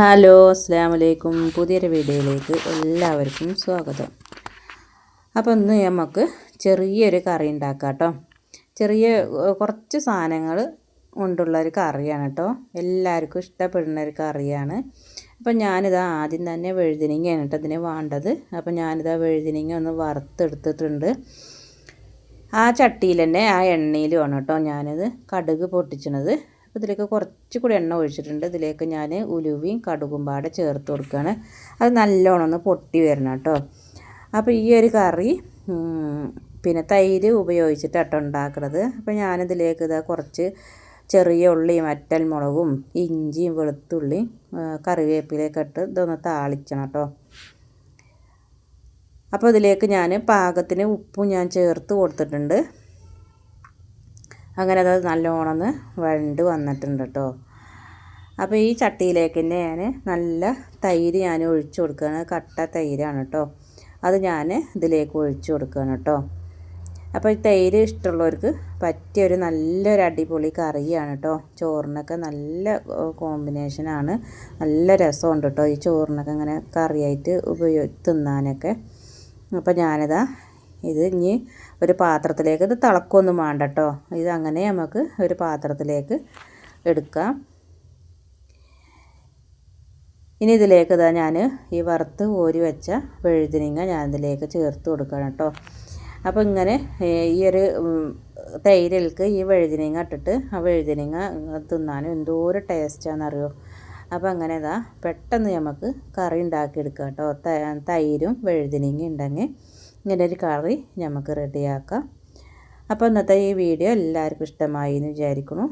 Hello അസ്സാം വലൈക്കും പുതിയൊരു വീഡിയോയിലേക്ക് എല്ലാവർക്കും സ്വാഗതം. അപ്പോൾ ഇന്ന് നമുക്ക് ചെറിയൊരു കറി ഉണ്ടാക്കാം കേട്ടോ ചെറിയ കുറച്ച് സാധനങ്ങൾ കൊണ്ടുള്ള ഒരു കറിയാണ് കേട്ടോ എല്ലാവർക്കും ഇഷ്ടപ്പെടുന്ന ഒരു കറിയാണ്. അപ്പോൾ ഞാനിതാ ആദ്യം തന്നെ വെഴുതിനിങ്ങയാണ് കേട്ടോ ഇതിന് വേണ്ടത്. അപ്പോൾ ഞാനിതാ വെഴുതിനിങ്ങ ഒന്ന് വറുത്തെടുത്തിട്ടുണ്ട്. ആ ചട്ടിയിൽ തന്നെ ആ എണ്ണയിലുമാണ് കേട്ടോ ഞാനിത് കടുക് പൊട്ടിച്ചണത്. ഇതിലേക്ക് കുറച്ച് കൂടി എണ്ണ ഒഴിച്ചിട്ടുണ്ട്. ഇതിലേക്ക് ഞാൻ ഉലുവയും കടുകും പാടെ ചേർത്ത് കൊടുക്കുകയാണ്. അത് നല്ലോണം ഒന്ന് പൊട്ടി വരണം കേട്ടോ. അപ്പോൾ ഈ ഒരു കറി പിന്നെ തൈര് ഉപയോഗിച്ചിട്ടാട്ടോ ഉണ്ടാക്കുന്നത് അപ്പോൾ ഞാനിതിലേക്ക് ഇതാ കുറച്ച് ചെറിയ ഉള്ളിയും അറ്റൽ മുളകും ഇഞ്ചിയും വെളുത്തുള്ളിയും കറിവേപ്പിലേക്ക് ഇട്ട് ഇതൊന്ന് താളിക്കണം കേട്ടോ. അപ്പോൾ ഇതിലേക്ക് ഞാൻ പാകത്തിന് ഉപ്പും ഞാൻ ചേർത്ത് കൊടുത്തിട്ടുണ്ട്. അങ്ങനെ അത് നല്ലോണം ഒന്ന് വഴണ്ട് വന്നിട്ടുണ്ട് കേട്ടോ. അപ്പോൾ ഈ ചട്ടിയിലേക്ക് തന്നെ ഞാൻ നല്ല തൈര് ഞാൻ ഒഴിച്ചു കൊടുക്കുകയാണ്. കട്ട തൈരാണ് കേട്ടോ. അത് ഞാൻ ഇതിലേക്ക് ഒഴിച്ചു കൊടുക്കുകയാണ് കേട്ടോ. അപ്പോൾ ഈ തൈര് ഇഷ്ടമുള്ളവർക്ക് പറ്റിയ ഒരു നല്ലൊരു അടിപൊളി കറിയാണ് കേട്ടോ. ചോറിനൊക്കെ നല്ല കോമ്പിനേഷനാണ് നല്ല രസമുണ്ട് കേട്ടോ ഈ ചോറിനൊക്കെ ഇങ്ങനെ കറിയായിട്ട് ഉപയോഗി തിന്നാനൊക്കെ. അപ്പോൾ ഞാനിതാ ഇത് ഇനി ഒരു പാത്രത്തിലേക്ക് ഇത് തിളക്കൊന്നും വേണ്ട കേട്ടോ ഇത് അങ്ങനെ നമുക്ക് ഒരു പാത്രത്തിലേക്ക് എടുക്കാം. ഇനി ഇതിലേക്ക് ഇതാ ഞാൻ ഈ വറുത്ത് ഓരി വെച്ച വെഴുതിനിങ്ങ ഞാൻ ഇതിലേക്ക് ചേർത്ത് കൊടുക്കണം കേട്ടോ അപ്പോൾ ഇങ്ങനെ ഈ ഒരു തൈരൽക്ക് ഈ വഴുതിനിങ്ങ ഇട്ടിട്ട് ആ വഴുതിനിങ്ങ തിന്നാനും എന്തോ ഒരു ടേസ്റ്റാണെന്നറിയോ അപ്പോൾ അങ്ങനെ ഇതാ പെട്ടെന്ന് നമുക്ക് കറി ഉണ്ടാക്കിയെടുക്കാം കേട്ടോ തൈരും വഴുതിനിങ്ങ ഉണ്ടെങ്കിൽ. ഇങ്ങനെ ഒരു കറി നമുക്ക് റെഡിയാക്കാം അപ്പോൾ ഇന്നത്തെ ഈ വീഡിയോ എല്ലാവർക്കും ഇഷ്ടമായി എന്ന് വിചാരിക്കുന്നു.